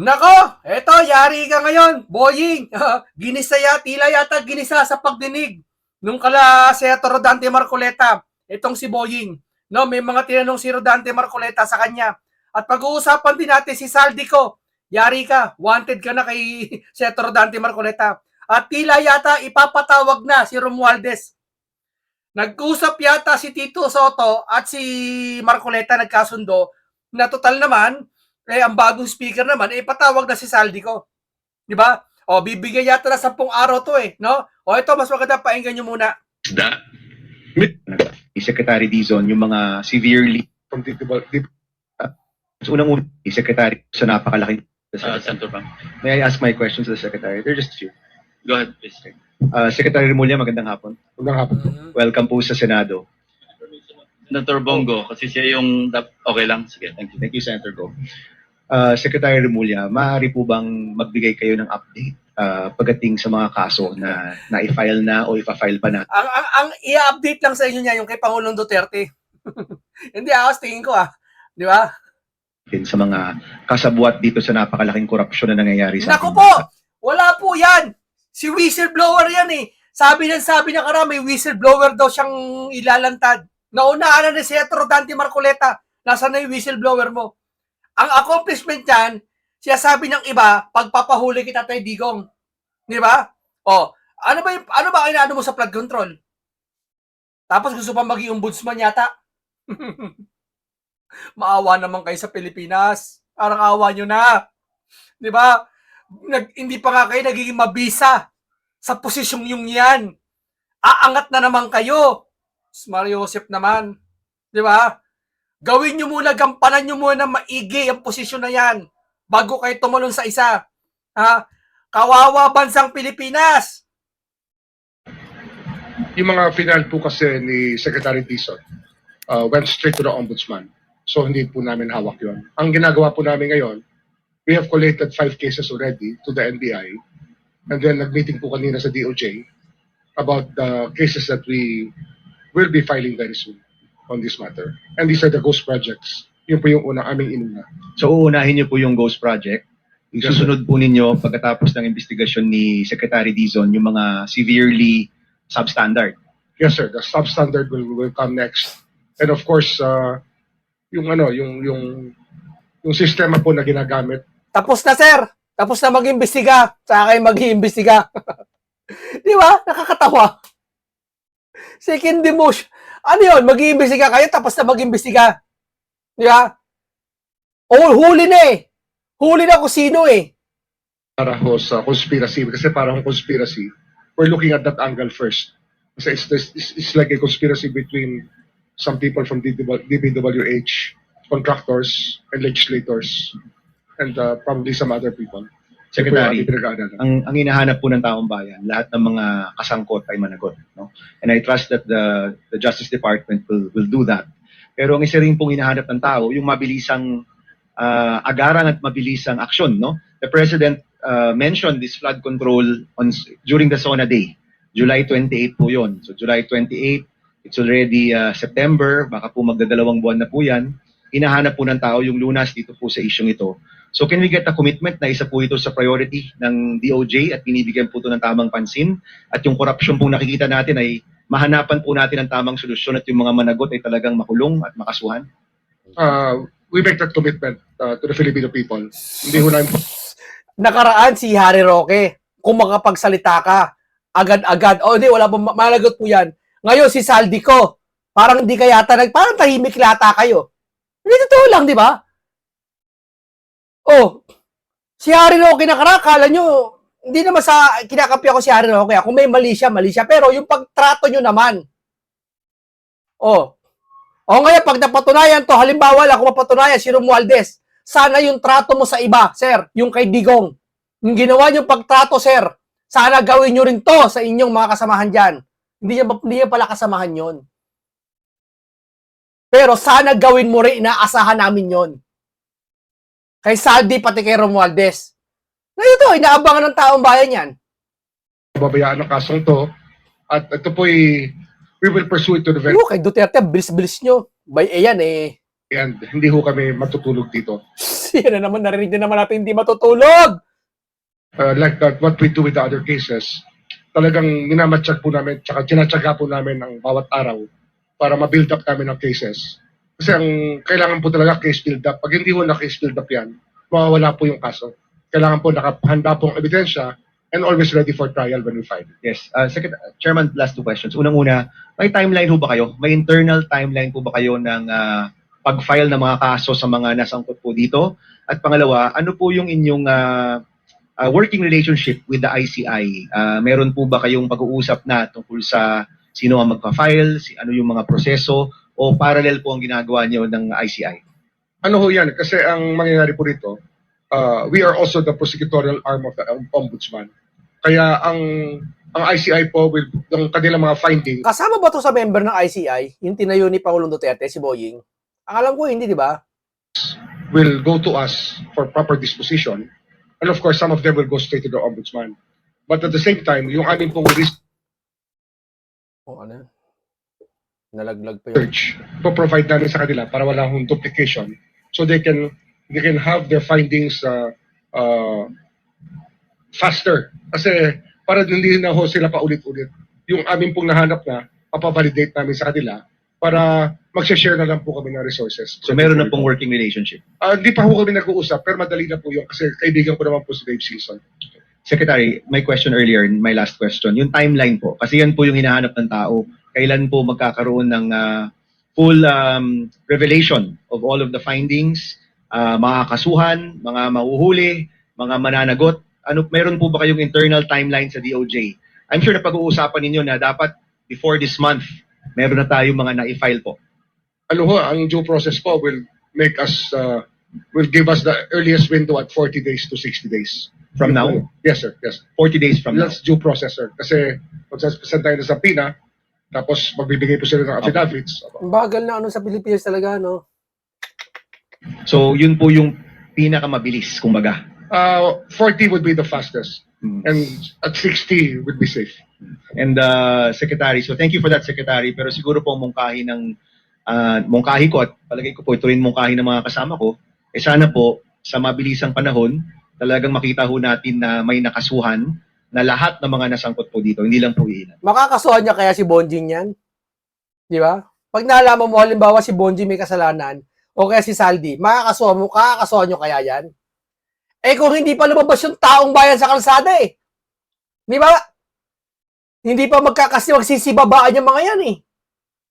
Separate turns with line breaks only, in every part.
Nako, eto, yari ka ngayon. Boying, ginisaya, tila yata ginisa sa pagdinig nung kala Senator Rodante Marcoleta. Itong si Boying. No, may mga tinanong si Rodante Marcoleta sa kanya. At pag-uusapan din natin si Saldico. Yari ka, wanted ka na kay Senator Rodante Marcoleta. At tila yata ipapatawag na si Romualdez. Nag-usap yata si Tito Soto at si Marcoleta nagkasundo na total naman, eh, ang bagong speaker naman, eh, patawag na si Saldico. Di ba? O, bibigyan yata na 10 araw to eh, no? O, ito, mas maganda, painggan nyo muna.
isda.
ni Secretary Dizon yung mga severely
from the, the,
so unang una ni Secretary sa napakalaking
Uh, Senator Pang.
May I ask my questions to the Secretary? There are just a few.
Go ahead, please.
Uh, Secretary Remulla, magandang hapon.
Magandang hapon.
Welcome po sa Senado.
Senator Bongo, kasi siya yung... dap- Okay lang? Sige, thank you.
Thank you, Senator Go. Uh, Secretary Remulla, maaari po bang magbigay kayo ng update uh, pagdating sa mga kaso na na-file na o ipa-file pa na
Ang, ang, ang i-update lang sa inyo niya yung kay Pangulong Duterte. Hindi ako, tingin ko ah. Di ba?
din sa mga kasabuat dito sa napakalaking korupsyon na nangyayari sa
Naku
ating
po!
bansa?
Wala po yan! Si whistleblower yan eh. Sabi ng sabi na karami, whistleblower daw siyang ilalantad. Naunahan na ni Senator Dante Marcoleta. Nasaan na yung whistleblower mo? Ang accomplishment yan, siya sabi ng iba, pagpapahuli kita tayo digong. Di ba? O, ano ba yung, ano ba inaano mo sa flood control? Tapos gusto pa maging ombudsman yata. Maawa naman kayo sa Pilipinas. Parang awa nyo na. Di ba? Nag, hindi pa nga kayo nagiging mabisa sa posisyong yung yan. Aangat na naman kayo. Mario Joseph naman. Di ba? Gawin nyo muna, gampanan nyo muna maigi ang posisyon na yan bago kayo tumalon sa isa. Ha? Kawawa bansang Pilipinas.
Yung mga final po kasi ni Secretary Dizon uh, went straight to the Ombudsman. So hindi po namin hawak yon. Ang ginagawa po namin ngayon, we have collated five cases already to the NBI. And then nag-meeting po kanina sa DOJ about the cases that we will be filing very soon on this matter. And these are the ghost projects. Yun po yung unang aming inuna.
So uunahin niyo po yung Ghost Project. Isusunod po ninyo pagkatapos ng investigasyon ni Secretary Dizon yung mga severely substandard.
Yes, sir. The substandard will will come next. And of course, uh, yung ano, yung yung yung sistema po na ginagamit.
Tapos na, sir. Tapos na mag-imbestiga. Saka kayo mag-iimbestiga. Di ba? Nakakatawa. Second demotion. Ano yun? Mag-iimbestiga kayo tapos na mag-iimbestiga. Di ba? O, huli na eh. Huli na kung sino eh.
para ho sa conspiracy kasi parang conspiracy we're looking at that angle first kasi it's, it's, it's like a conspiracy between some people from DW DPWH contractors and legislators and uh, probably some other people
Secretary, ang, ang hinahanap po ng taong bayan, lahat ng mga kasangkot ay managot. No? And I trust that the, the Justice Department will, will do that. Pero ang isa rin pong hinahanap ng tao, yung mabilisang ah, agaran at mabilisang aksyon. No? The President ah, mentioned this flood control on during the SONA Day. July 28 po yon. So July 28, it's already ah, September, baka po magdadalawang buwan na po yan. Hinahanap po ng tao yung lunas dito po sa isyong ito. So can we get a commitment na isa po ito sa priority ng DOJ at binibigyan po ito ng tamang pansin at yung korupsyon pong nakikita natin ay mahanapan po natin ang tamang solusyon at yung mga managot ay talagang makulong at makasuhan?
uh, we make that commitment uh, to the Filipino people hindi ho namin
Nakaraan si Harry Roque. Kung makapagsalita ka, agad-agad. O, hindi, wala po, malagot po yan. Ngayon, si Saldico. Parang hindi ka yata, parang tahimik lata kayo. Hindi totoo lang, di ba? Oh, si Harry Roque nakaraan, kala nyo, hindi naman sa kinakampi ako si Harry Roque. Kung may mali siya, mali siya. Pero yung pagtrato nyo naman, oh, o ngayon, pag napatunayan to, halimbawa lang, kung mapatunayan si Romualdez, sana yung trato mo sa iba, sir, yung kay Digong. Yung ginawa nyo pagtrato, sir, sana gawin nyo rin to sa inyong mga kasamahan dyan. Hindi niya, hindi niya pala kasamahan yon. Pero sana gawin mo rin, inaasahan namin yon. Kay Saldi, pati kay Romualdez. Ngayon to, inaabangan ng taong bayan yan.
babayaan ng kasong to at ito po we will pursue it to the very
Ano, kay Duterte, bilis-bilis nyo. Bay, eh yan eh.
and hindi ho kami matutulog dito.
Yan na naman, narinig din naman natin hindi matutulog.
Uh, like that, what we do with the other cases, talagang minamatsyag po namin, tsaka tinatsaga po namin ang bawat araw para ma-build up namin ang cases. Kasi ang kailangan po talaga case build up. Pag hindi ho na case build up yan, mawawala po yung kaso. Kailangan po nakahanda pong ebidensya and always ready for trial when we file.
Yes. Uh, Secret- Chairman, last two questions. Unang-una, may timeline ho ba kayo? May internal timeline po ba kayo ng ah, pag-file ng mga kaso sa mga nasangkot po dito? At pangalawa, ano po yung inyong ah, ah, working relationship with the ICI? Ah, meron po ba kayong pag-uusap na tungkol sa sino ang magpa-file, si ano yung mga proseso, o parallel po ang ginagawa niyo ng ICI?
Ano ho yan? Kasi ang mangyayari po rito, uh, we are also the prosecutorial arm of the ombudsman. Kaya ang ang ICI po will yung kanilang mga findings
Kasama ba to sa member ng ICI, yung tinayo ni Pangulong Duterte, si Boying? Ang alam ko, hindi, di ba?
will go to us for proper disposition. And of course, some of them will go straight to the ombudsman. But at the same time, yung aming pong
O, ano? Nalaglag pa yun.
research, po-provide namin sa kanila para wala hong duplication. So they can they can have their findings uh, uh, faster. Kasi para hindi na ho sila paulit-ulit. Yung aming pong nahanap na, papavalidate namin sa kanila para mag-share na lang po kami ng resources.
So meron na pong working relationship.
Ah, Hindi pa ho kami nag-uusap, pero madali na po yun kasi kaibigan ko naman po si Dave Season.
Secretary, my question earlier, my last question, yung timeline po, kasi yan po yung hinahanap ng tao, kailan po magkakaroon ng ah, full um, revelation of all of the findings, ah, mga kasuhan, mga mahuhuli, mga mananagot, ano, meron po ba kayong internal timeline sa DOJ? I'm sure na pag-uusapan ninyo na dapat before this month, meron na tayong mga na-file po.
Ano ho, ang due process po will make us, uh, will give us the earliest window at 40 days to 60 days.
From now?
Yes, sir. Yes.
40 days from now.
That's due process, sir. Kasi magsasend tayo ng subpoena, tapos magbibigay po sila ng affidavits.
Ang bagal na ano sa Pilipinas talaga, no?
So yun po yung pinakamabilis, kumbaga.
Uh, 40 would be the fastest.
Mm.
And at 60 would be safe.
And uh, Secretary, so thank you for that Secretary, pero siguro po ang mungkahi ng ah, mungkahi ko at palagay ko po ito rin mungkahi ng mga kasama ko, eh sana po sa mabilisang panahon talagang makita ho natin na may nakasuhan na lahat ng mga nasangkot po dito, hindi lang po ilan.
Makakasuhan niya kaya si Bonjing yan? Di ba? Pag nalaman mo, halimbawa si Bonjing may kasalanan, o kaya si Saldi, makakasuhan mo, kakasuhan niyo kaya yan? Eh kung hindi pa lumabas yung taong bayan sa kalsada eh. Di ba? Hindi pa magkakasi, magsisibabaan yung mga yan eh.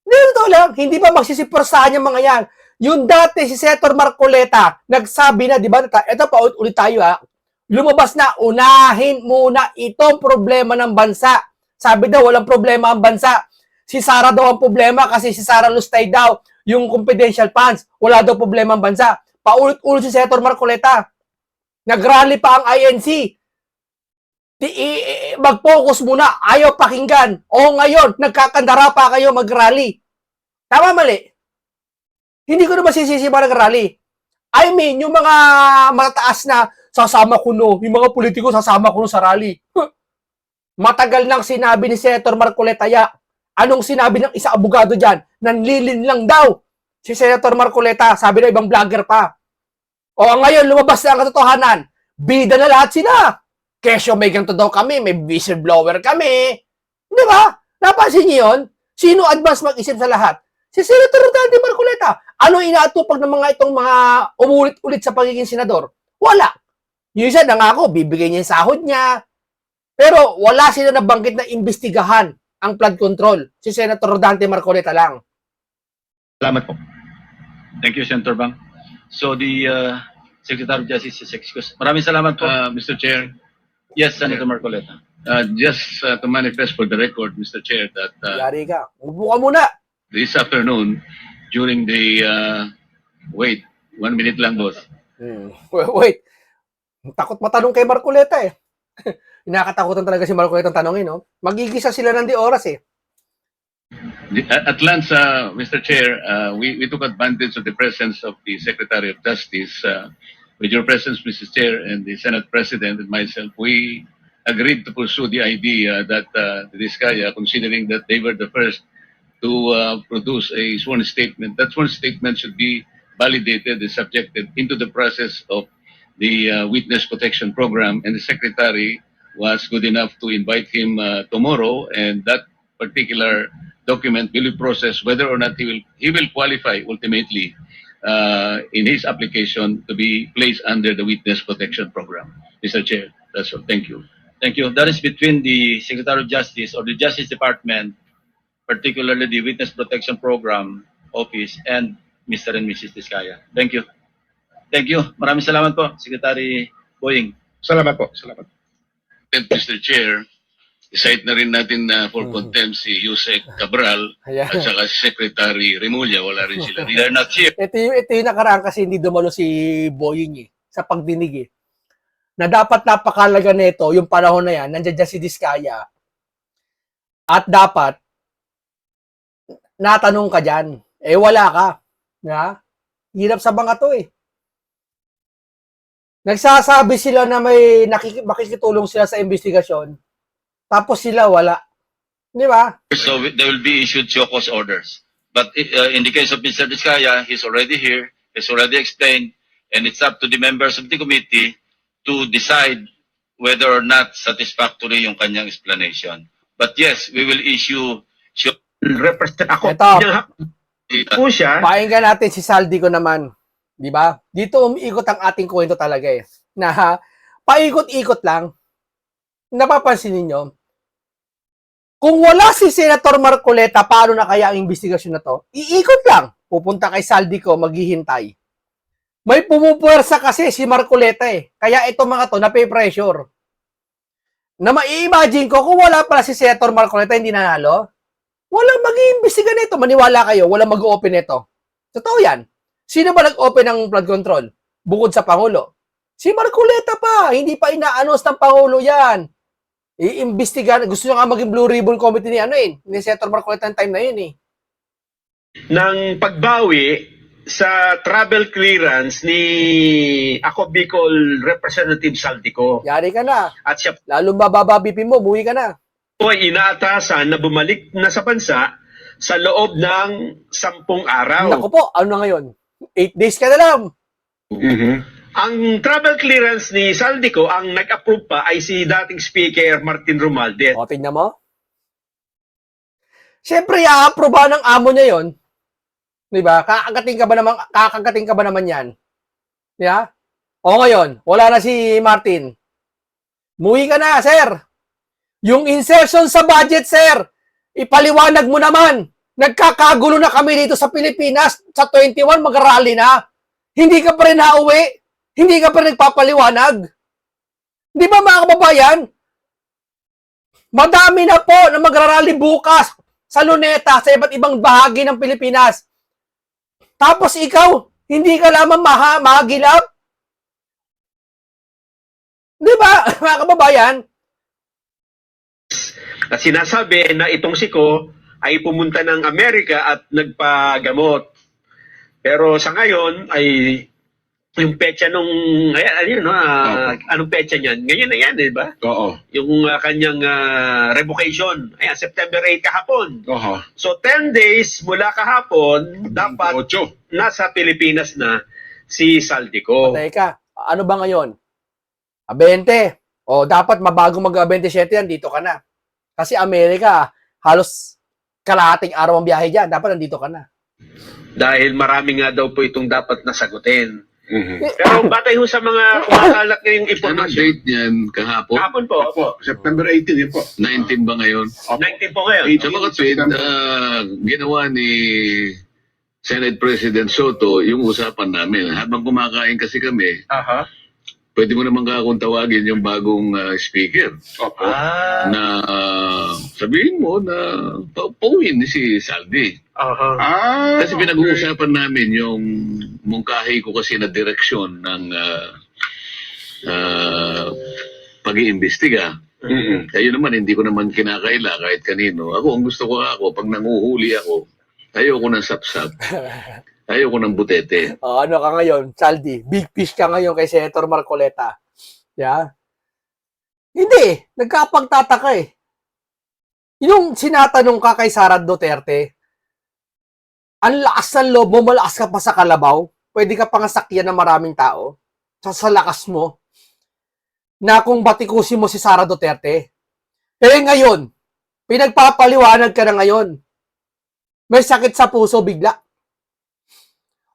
Hindi, totoo lang. Hindi pa magsisipersahan yung mga yan. Yung dati si Senator Marcoleta, nagsabi na, di ba? Ito pa, ulit tayo ha. Lumabas na, unahin muna itong problema ng bansa. Sabi daw, walang problema ang bansa. Si Sara daw ang problema kasi si Sara Lustay daw, yung confidential funds, wala daw problema ang bansa. Paulit-ulit si Senator Marcoleta. Nagrally pa ang INC. Mag-focus muna, ayaw pakinggan. O ngayon, nagkakandara pa kayo mag-rally. Tama mali? Hindi ko naman sisisi ba nag-rally. I mean, yung mga mataas na sasama ko no, yung mga politiko sasama ko no sa rally. Matagal nang sinabi ni Senator Marcoleta ya. Anong sinabi ng isa abogado dyan? Nanlilin lang daw. Si Senator Marcoleta, sabi ng ibang vlogger pa. O ngayon, lumabas na ang katotohanan. Bida na lahat sila. Kesyo may ganito daw kami, may whistleblower kami. Di ba? Napansin niyo yun? Sino advance mag-isip sa lahat? Si Senator Dante Marcoleta. Ano inaatupag ng mga itong mga umulit-ulit sa pagiging senador? Wala. Yung isa nangako, bibigay niya yung sahod niya. Pero wala sila nabanggit na imbestigahan ang flood control. Si Senator Dante Marcoleta lang.
Salamat po.
Thank you, Senator Bang. So the uh, Secretary of Justice is excused. Maraming salamat po.
Uh, Mr. Chair,
yes, Senator Marcoleta.
uh, just uh, to manifest for the record, Mr. Chair, that uh,
Yari ka. Upo ka muna.
this afternoon, during the, uh, wait, one minute lang, boss.
Hmm. Wait. Takot matanong kay Marcoleta eh. Nakakatakutan talaga si Marcoleta tanongin, no? Magigisa sila ng di oras eh.
At Lance, uh, Mr. Chair, uh, we, we took advantage of the presence of the Secretary of Justice. Uh, with your presence, Mrs. Chair, and the Senate President and myself, we agreed to pursue the idea that uh, the Diskaya, considering that they were the first to uh, produce a sworn statement, that sworn statement should be validated and subjected into the process of the uh, witness protection program, and the secretary was good enough to invite him uh, tomorrow, and that particular document will be processed whether or not he will he will qualify ultimately uh, in his application to be placed under the witness protection program. Mr. Chair, that's all. Thank you.
Thank you. That is between the Secretary of Justice or the Justice Department, particularly the Witness Protection Program Office and Mr. and Mrs. Diskaya. Thank you. Thank you. Maraming salamat po, Secretary Boying.
Salamat po. Salamat.
And Mr. Chair, cite na rin natin na for
Mhm.
contempt si Yusek Cabral
Ayan.
at saka si Secretary Remulla. Wala rin sila
They are
dito.
not here.
Ito yung, ito yung nakaraan kasi hindi dumalo si Boying eh, sa pagdinig eh. Na dapat napakalaga nito, yung panahon na yan, nandiyan dyan si Diskaya. At dapat, natanong ka dyan. Eh, wala ka. Na? Hirap sa mga to eh. Nagsasabi sila na may nakik- makikitulong sila sa investigasyon. Tapos sila wala. Di ba?
So they will be issued cause orders. But uh, in the case of Mr. Diskaya, he's already here, he's already explained, and it's up to the members of the committee to decide whether or not satisfactory yung kanyang explanation. But yes, we will issue show
represent ako.
Ito.
Ito. po siya.
Pakinggan natin si Saldi ko naman. Di ba? Dito umiikot ang ating kwento talaga eh. Na ha, paikot-ikot lang. Napapansin ninyo, kung wala si Senator Marcoleta, paano na kaya ang investigasyon na to? Iikot lang. Pupunta kay Saldi ko, maghihintay. May pumupuwersa kasi si Marcoleta eh. Kaya itong mga to, nape-pressure. Na mai-imagine ko, kung wala pala si Senator Marcoleta, hindi nanalo, walang mag-iimbestiga nito. Maniwala kayo, walang mag-open nito. Totoo yan. Sino ba nag-open ng flood control? Bukod sa Pangulo. Si Marcoleta pa. Hindi pa ina-announce ng Pangulo yan. Iimbestiga. Gusto nyo nga maging Blue Ribbon Committee ni ano eh. Ni Senator Marcoleta ng time na yun eh.
ng pagbawi sa travel clearance ni ako Bicol Representative Saltico
Yari ka na.
at siya
Lalo mababa BP mo, buwi ka na.
Po ay inaatasan na bumalik na sa bansa sa loob ng sampung araw.
Naku po, ano na ngayon? Eight days ka na lang.
Ang travel clearance ni Saldico, ang nag-approve pa ay si dating Speaker Martin Romualdez.
O, tingnan mo. Siyempre, i-approve ng amo niya yon. Di ba? Kakagating ka ba naman, kakagating ka ba naman yan? Yeah? O ngayon, wala na si Martin. Muwi ka na, sir. Yung insertion sa budget, sir, ipaliwanag mo naman. Nagkakagulo na kami dito sa Pilipinas. Sa 21, mag-rally na. Hindi ka pa rin nauwi. Hindi ka pa rin nagpapaliwanag. Di ba mga kababayan? Madami na po na magrarally bukas sa Luneta, sa iba't ibang bahagi ng Pilipinas. Tapos ikaw, hindi ka lamang maha, mahagilap? Di ba, mga kababayan?
At sinasabi na itong siko ay pumunta ng Amerika at nagpagamot. Pero sa ngayon ay yung petsa nung ayan, ayun no, ah, anong petsa niyan? Ngayon na yan, di ba?
Oo.
Yung ah, kanyang ah, revocation. Ayan, September 8 kahapon.
Oo.
So 10 days mula kahapon, dapat
Ocho.
nasa Pilipinas na si Saldico.
Teka, ano ba ngayon? A 20. O dapat mabago mag-27 yan, dito ka na. Kasi Amerika, halos kalahating araw ang biyahe dyan. Dapat nandito ka na.
Dahil marami nga daw po itong dapat nasagutin.
Mhm.
Pero batay ho sa mga kumakalat ngayong
Ano date niyan kahapon?
Kahapon po, opo.
September 18 yun po.
19 ba ngayon?
19 po ngayon.
Sa mga tweet, ah, ginawa ni Senate President Soto yung usapan namin. Habang kumakain kasi kami,
Aha.
Pwede mo naman kakong tawagin yung bagong ah, speaker
Opo.
Ah.
na ah, sabihin mo na pa- pauwiin ni si Saldi.
Aha.
Ah,
Kasi pinag-uusapan namin yung mungkahi ko kasi na direksyon ng uh, pag-iimbestiga.
Mhm.
Kayo naman, hindi ko naman kinakaila kahit kanino. Ako, ang gusto ko ako, pag nanguhuli ako, ayoko ng sapsap. ayoko ng butete.
O, ano ka ngayon, Saldi? Big fish ka ngayon kay Senator Marcoleta. Yeah? Hindi. Nagkapagtataka eh. Yung sinatanong ka kay Sara Duterte, ang lakas ng loob mo, malakas ka pa sa kalabaw. pwede ka pang sakyan ng maraming tao sa, sa lakas mo na kung batikusin mo si Sara Duterte. Eh ngayon, pinagpapaliwanag ka na ngayon. May sakit sa puso bigla.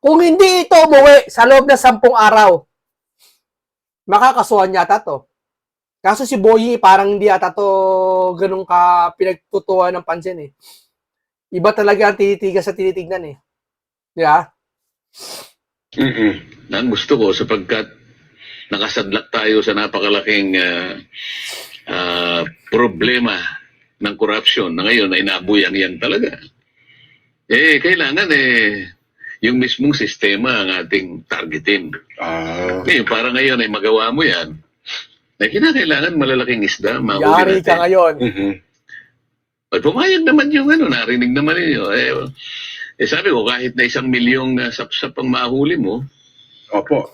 Kung hindi ito umuwi sa loob ng sampung araw, makakasuhan yata to. Kaso si Boyi parang hindi yata to ganun ka pinagtutuwa ng pansin eh. Iba talaga ang tinitigas sa tinitignan eh. Di ba?
Mm-mm. Ang gusto ko sapagkat nakasadlak tayo sa napakalaking ah, ah, problema ng corruption na ngayon ay nabuyang-yang talaga. Eh, kailangan eh, yung mismong sistema ang ating targetin.
Ah.
Eh, para ngayon ay magawa mo yan, na kinakailangan malalaking isda, mahuli
Yari ka ngayon.
Mhm.
At pumayag naman yung ano, narinig naman ninyo. Eh, eh sabi ko, kahit na isang milyong uh, sapsap ang mahuli mo,
Opo.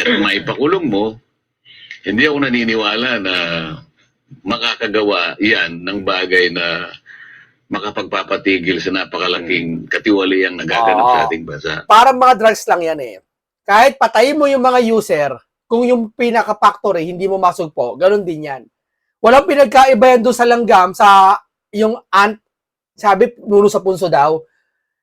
at maipakulong mo, hindi ako naniniwala na makakagawa yan ng bagay na makapagpapatigil sa napakalaking katiwaliang nagaganap
Oo.
sa ating bansa.
Parang mga drugs lang yan eh. Kahit patayin mo yung mga user, kung yung pinaka-factory hindi mo masugpo, ganun din yan. Walang pinagkaiba yan doon sa langgam, sa yung ant, sabi, nuno sa punso daw,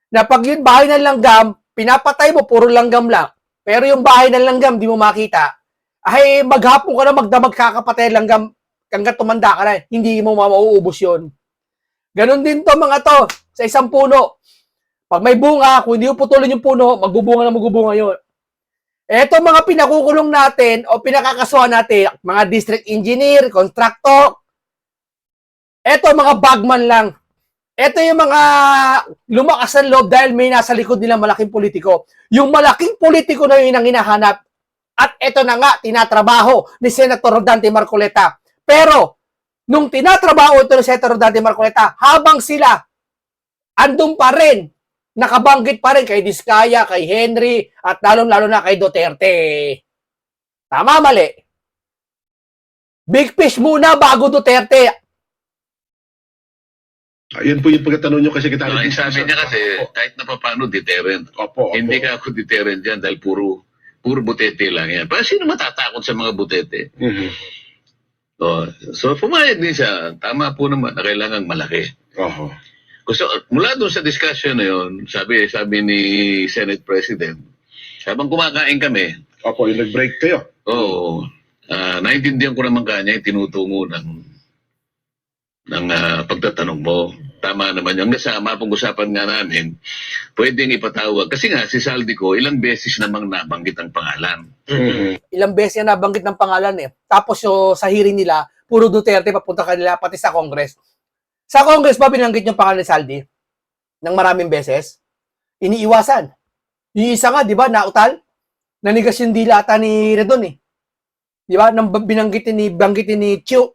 na pag yung bahay ng langgam, pinapatay mo, puro langgam lang. Pero yung bahay ng langgam, di mo makita. Ay, maghapon ka na magdamag kakapatay ng langgam, hanggang tumanda ka na, hindi mo mauubos yun. Ganon din to mga to, sa isang puno. Pag may bunga, kung hindi putulin yung puno, magbubunga na magbubunga yun. Eto mga pinakukulong natin o pinakakasuhan natin, mga district engineer, contractor, eto mga bagman lang. Eto yung mga lumakas ng loob dahil may nasa likod nila malaking politiko. Yung malaking politiko na yun ang hinahanap. At eto na nga, tinatrabaho ni Senator Rodante Marcoleta. Pero, nung tinatrabaho ito ni Senator Rodante Marcoleta, habang sila andun pa rin nakabanggit pa rin kay Diskaya, kay Henry, at lalong-lalo na kay Duterte. Tama, mali. Big fish muna bago Duterte.
Ayun po yung pagkatanong nyo kay Secretary
Ang
Dizon,
sabi niya kasi,
Opo.
kahit na papano deterrent.
Opo, opo.
Hindi ka ako deterrent dyan dahil puro puro butete lang yan. Pero sino matatakot sa mga butete?
Mhm.
Oh, so pumayag din siya. Tama po naman na kailangan malaki.
Oho.
Gusto, mula doon sa discussion na yun, sabi, sabi ni Senate President, habang kumakain kami,
Opo, yung nag-break kayo.
oo, ah, naintindihan ko naman kanya yung tinutungo ng, ng ah, pagtatanong mo. Tama naman yung kasama, pag-usapan nga namin, pwedeng ipatawag. Kasi nga, si Saldi ko, ilang beses namang nabanggit ang pangalan.
Mhm.
Ilang beses yan nabanggit ng pangalan eh. Tapos yung sa hearing nila, puro Duterte papunta kanila pati sa Congress. Sa Congress ba binanggit yung pangalan ni Saldi? Ng maraming beses? Iniiwasan. Yung isa nga, di ba, nautal? Nanigas yung dila ata ni Redon eh. Di ba? Nang binanggitin ni, banggitin ni Chu,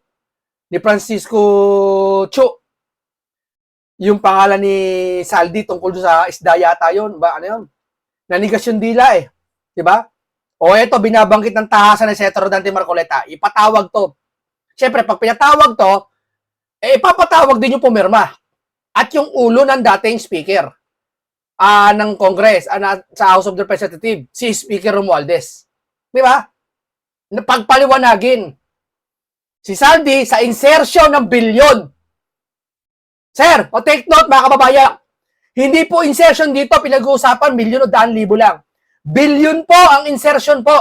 ni Francisco Chu, yung pangalan ni Saldi tungkol sa isda yata yun. Ba, ano yun? Nanigas yung dila eh. Di ba? O eto, binabanggit ng tahasan ni Senator Dante Marcoleta. Ipatawag to. Siyempre, pag pinatawag to, eh, ipapatawag din yung pumirma. At yung ulo ng dating speaker ah ng Congress, na- sa House of Representatives, si Speaker Romualdez. Di ba? Na Pagpaliwanagin. Si Saldi sa insertion ng bilyon. Sir, o take note mga kababayan, hindi po insertion dito pinag-uusapan milyon o daan libo lang. Billion po ang insertion po.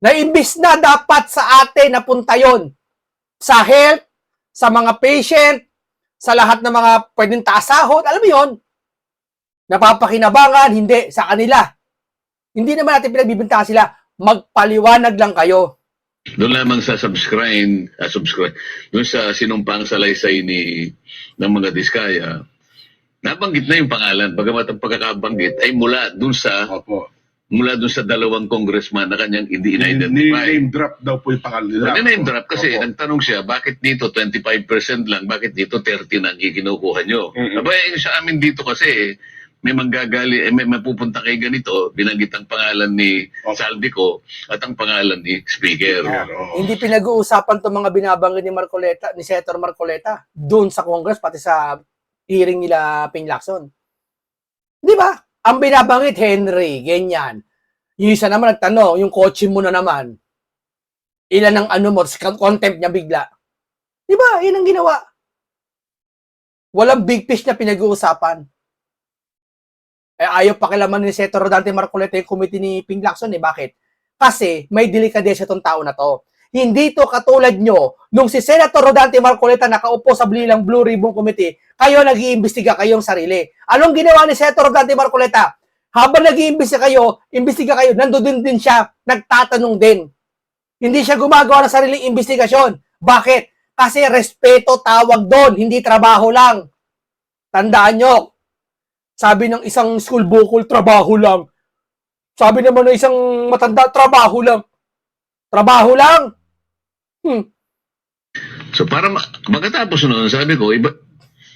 Na imbis na dapat sa atin napunta yon sa health, sa mga patient, sa lahat ng mga pwedeng taasahod, alam mo yon napapakinabangan, hindi, sa kanila. Hindi naman natin pinagbibintangan sila, magpaliwanag lang kayo.
Doon lamang sa subscribe, ah, subscribe, doon sa sinumpang salaysay ni ng mga Diskaya, nabanggit na yung pangalan, bagamat ang pagkakabanggit ay mula doon sa
Opo.
mula doon sa dalawang congressman na kanyang hindi in-identify.
Ni-name drop daw po yung pangalan nila.
Name drop kasi
Opo.
nagtanong siya, bakit dito 25% lang, bakit dito 30 na ang kikinukuha nyo?
Mhm.
Aba, eh, sa amin dito kasi, may manggagali, eh, may mapupunta kay ganito, binanggit ang pangalan ni
Opo.
Saldico at ang pangalan ni Speaker.
Oo.
Hindi pinag-uusapan itong mga binabanggit ni Marcoleta, ni Senator Marcoleta, doon sa Congress, pati sa hearing nila Ping Lacson. Di ba? Ang binabangit, Henry, ganyan. Yung isa naman nagtanong, yung kotse mo na naman, ilan ang ano mo, contempt niya bigla. Di ba? Yun ang ginawa. Walang big fish na pinag-uusapan. Eh, ayaw pakilaman ni Senator Rodante Marcoleta yung committee ni Ping Lacson eh. Bakit? Kasi may delikadesa itong tao na to. Hindi to katulad nyo, nung si Senator Rodante Marcoleta nakaupo sa Blilang Blue Ribbon Committee, kayo nag-iimbestiga kayong sarili. Anong ginawa ni Senator Rodante Marcoleta? Habang nag-iimbestiga kayo, imbestiga kayo, nandoon din siya, nagtatanong din. Hindi siya gumagawa ng sariling investigasyon. Bakit? Kasi respeto tawag doon, hindi trabaho lang. Tandaan nyo, sabi ng isang school bukol, trabaho lang. Sabi naman ng isang matanda, trabaho lang. Trabaho lang. Hmm.
So para ma- magkatapos noon, sabi ko, iba,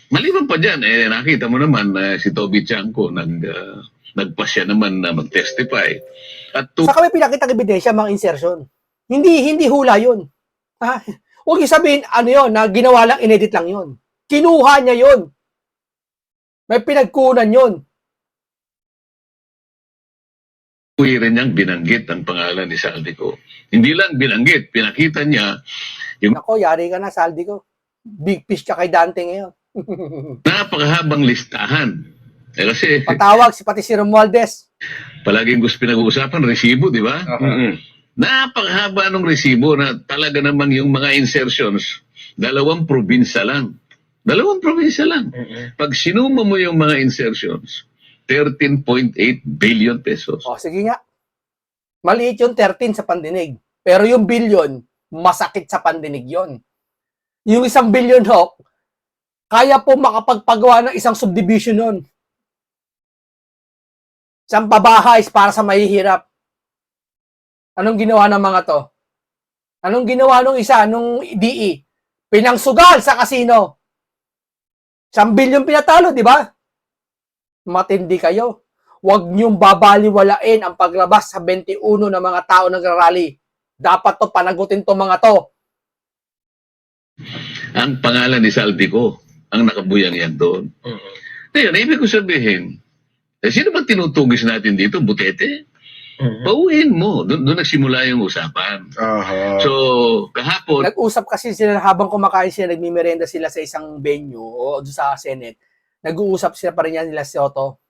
maliban pa dyan, eh, nakita mo naman na si Toby Chanko nag, ah, nagpasya naman na mag-testify. At tu-
Sa kami pinakita ebidensya, mga insertion. Hindi, hindi hula yun. Ha? Huwag yung sabihin, ano yun, na ginawa lang, inedit lang yun. Kinuha niya yun. May pinagkunan yun.
tuwi rin niyang binanggit ang pangalan ni Saldico. Hindi lang binanggit, pinakita niya
Ako, yari ka na, saldi ko. Big fish ka kay Dante ngayon.
napakahabang listahan. Eh, kasi
Patawag si pati si Romualdez.
palaging gusto pinag-uusapan, resibo, di ba?
Mm-mm.
Napakahaba ng resibo na talaga namang yung mga insertions, dalawang probinsya lang. Dalawang probinsya lang. Pag sinuma mo yung mga insertions, 13.8 billion pesos.
O, sige nga. Maliit yung 13 sa pandinig. Pero yung billion, masakit sa pandinig yon. Yung isang billion ho, kaya po makapagpagawa ng isang subdivision nun. Isang pabahay para sa mahihirap. Anong ginawa ng mga to? Anong ginawa nung isa, nung DE? Pinangsugal sa kasino. Isang billion pinatalo, di ba? Matindi kayo huwag niyong babaliwalain ang paglabas sa 21 ng mga tao nagrarally. Dapat to panagutin to mga to.
Ang pangalan ni Saldico, ang nakabuyang yan doon. Ngayon, ibig ko sabihin, eh, sino ba tinutugis natin dito? Butete? Pauwiin mo. Doon, doon nagsimula yung usapan.
Aha.
So, kahapon,
Nag-usap kasi sila habang kumakain sila, nagmimerenda sila sa isang venue o doon sa Senate. Nag-uusap sila pa rin yan nila si Otto.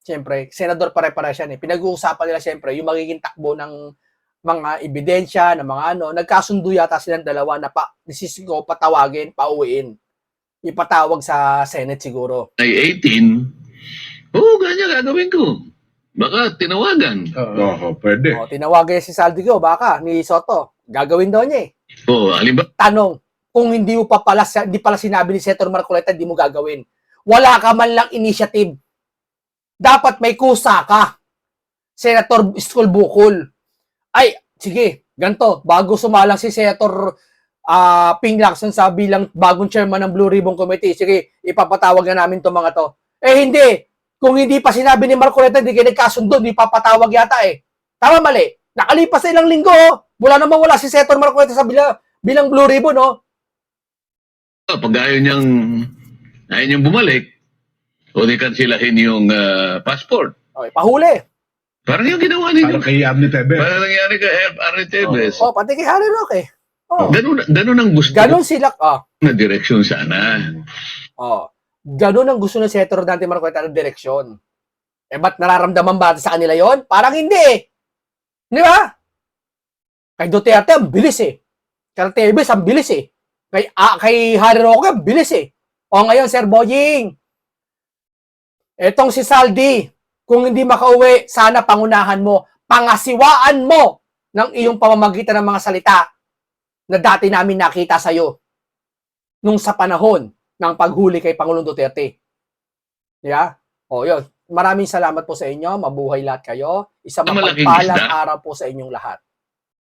Siyempre, senador pare-pare siya. Eh. Pinag-uusapan nila siyempre yung magiging takbo ng mga ebidensya, ng mga ano. Nagkasundo yata silang dalawa na pa, nisisigo, patawagin, pauwiin. Ipatawag sa Senate siguro.
ay 18, oo, oh, ganyan gagawin ko. Baka tinawagan.
Oo, pwede.
O, tinawagan si Saldigo, baka, ni Soto. Gagawin daw niya eh.
O, halimbawa,
tanong, kung hindi mo pa pala, hindi pala sinabi ni Senator Marcoleta, hindi mo gagawin. Wala ka man lang initiative. Dapat may kusa ka. Senator School Bukol. Ay, sige, ganto bago sumalang si Senator ah Ping Lacson sa bilang bagong chairman ng Blue Ribbon Committee, sige, ipapatawag na namin itong mga to. Eh hindi, kung hindi pa sinabi ni Marcoleta, hindi kayo nagkasundo, hindi papatawag yata eh. Tama mali. Nakalipas na ilang linggo, oh. wala namang wala si Senator Marcoleta sa bilang, bilang Blue Ribbon, no?
pag ayaw niyang, ayaw niyang bumalik, o di kansilahin yung ah, passport.
Okay, pahuli.
Parang yung ginawa ninyo.
Parang kay Abni Tebe.
Parang nangyari kay R. Tevez.
Oh, pati kay Harry Roque. Oh,
Ganun, ganun ang gusto
ganun sila, oh,
na direksyon sana.
oh, ganun ang gusto ng Senator Dante Marcoleta ng direksyon. Eh, ba't nararamdaman ba sa kanila yon? Parang hindi eh. Di ba? Kay Duterte, ang bilis eh. Kay Tevez, ang bilis eh. Kay, ah, kay Harry Roque, ang bilis eh. O ngayon, Sir Boying, etong si Saldi, kung hindi makauwi, sana pangunahan mo, pangasiwaan mo ng iyong pamamagitan ng mga salita na dati namin nakita sa'yo nung sa panahon ng paghuli kay Pangulong Duterte. Yeah? O yun. Maraming salamat po sa inyo. Mabuhay lahat kayo. Isang
Ang malaking
mapagpalang araw po sa inyong lahat.